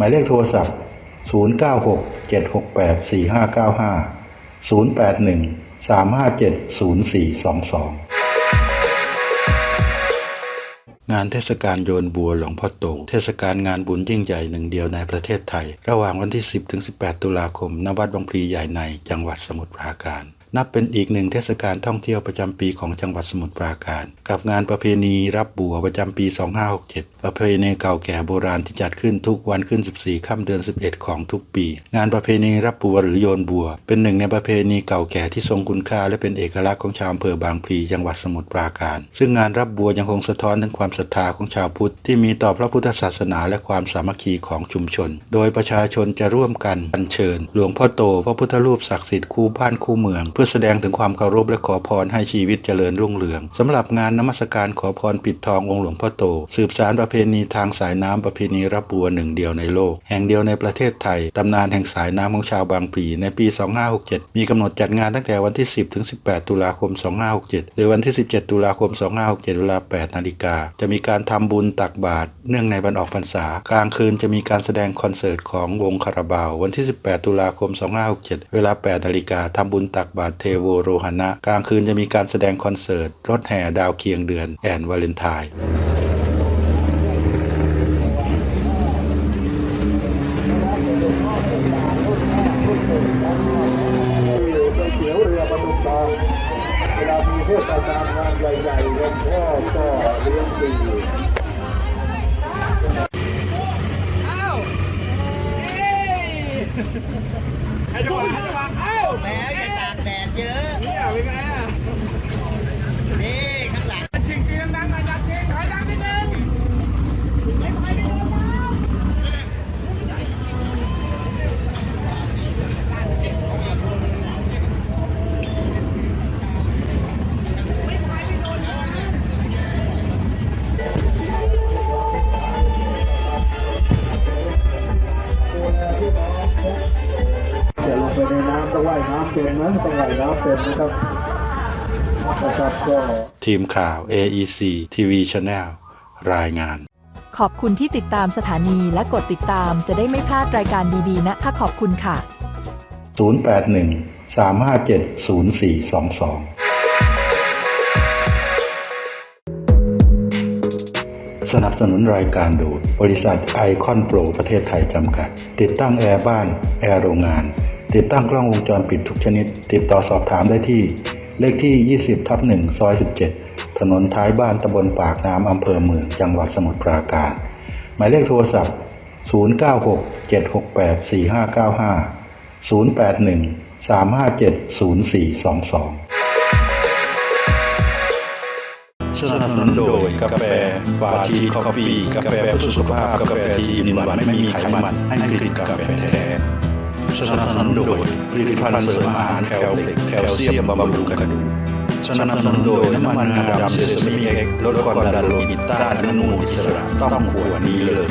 หมายเลขโทรศัพท์ 096 768 4595 081 357 0422 งานเทศกาลโยนบัวหลวงพ่อโต เทศกาลงานบุญยิ่งใหญ่หนึ่งเดียวในประเทศไทย ระหว่างวันที่ 10ถึง18 ตุลาคม ณ วัดบางพลีใหญ่ในจังหวัดสมุทรปราการ นับเป็นอีกหนึ่งเทศกาลท่องเที่ยวประจำปีของจังหวัดสมุทรปราการ กับงานประเพณีรับบัวประจำปี 2567 ประเพณีเก่าแก่โบราณที่จัดขึ้นทุกวันขึ้น 14 ค่ำเดือน 11 ของทุกปี งานประเพณีรับบัวหรือโยนบัว เป็นหนึ่งในประเพณีเก่าแก่ที่ทรงคุณค่าและเป็นเอกลักษณ์ของชาวอำเภอบางพลีจังหวัดสมุทรปราการ ซึ่งงานรับบัวยังคงสะท้อนถึงความศรัทธาของชาวพุทธที่มีต่อพระพุทธศาสนาและความสามัคคีของชุมชน โดยประชาชนจะร่วมกันอัญเชิญ หลวงพ่อโตพระพุทธรูปศักดิ์สิทธิ์คู่บ้านคู่เมืองพื่อแสดงถึงความเคารพและขอพรให้ชีวิตเจริญรุ่งเรืองสำหรับงานนมัสการขอพรปิดทององค์หลวงพ่อโต สืบสารประเพณีทางสายน้ำประเพณีรับบัวหนึ่งเดียวในโลก แห่งเดียวในประเทศไทยตำนานแห่งสายน้ำของชาวบางพลีในปี 2567 มีกำหนดจัดงานตั้งแต่วันที่ 10 ถึง 18 ตุลาคม 2567โดยวันที่ 17 ตุลาคม 2567 เวลา 8 นาฬิกา จะมีการทำบุญตักบาตรเนื่องในวันออกพรรษา กลางคืนจะมีการแสดงคอนเสิร์ตของวงคาราบาว วันที่ 18 ตุลาคม 2567 เวลา 8 นาฬิกาทำบุญตักบาตรเทโวโรหณะ กลางคืนจะมีการแสดงคอนเสิร์ต รถแห่ดาวเคียงเดือนแอนวาเลนไทน์เวลามีเทศกาลงานใหญ่ๆหลวงพ่อก็เลี้ยงฟ นน้ำต้องว่ายน้ำเป็นนะต้องว่ายน้ำเป็นนะครับนะครับก็ทีมข่าว AEC TV Channel รายงาน ขอบคุณที่ติดตามสถานีและกดติดตามจะได้ไม่พลาดรายการดีๆ นะคะขอบคุณค่ะ 081 357 0422 สนับสนุนรายการโดยบริษัทไอคอนโปรประเทศไทยจำกัด ติดตั้งแอร์บ้าน แอร์โรงงาน ติดตั้งกล้องวงจรปิดทุกชนิด ติดต่อสอบถามได้ที่ เลขที่ 20ทับ1ซอย 17 ถนนท้ายบ้านตำบลปากน้ำอำเภอเมืองจังหวัดสมุทรปราการ หมายเลขโทรศัพท์ 096 768 4595 081 357 0422 สนับสนุนโดยกาแฟฟาทีคอฟฟี่ กาแฟเพื่อสุขภาพ กาแฟที่มีหวานไม่มีไขมัน ให้กลิ่นกาแฟแท้ สนับสนุนโดยผลิตภัณฑ์เสริมอาหารแคลเล็กแคลเซียมบำรุงกระดูกสนับสนุนโดยน้ำมันงาดำเซซามิเอ็กลดความดันโลหิตต้านอนุมูลอิสระต้องขวดนี้เลย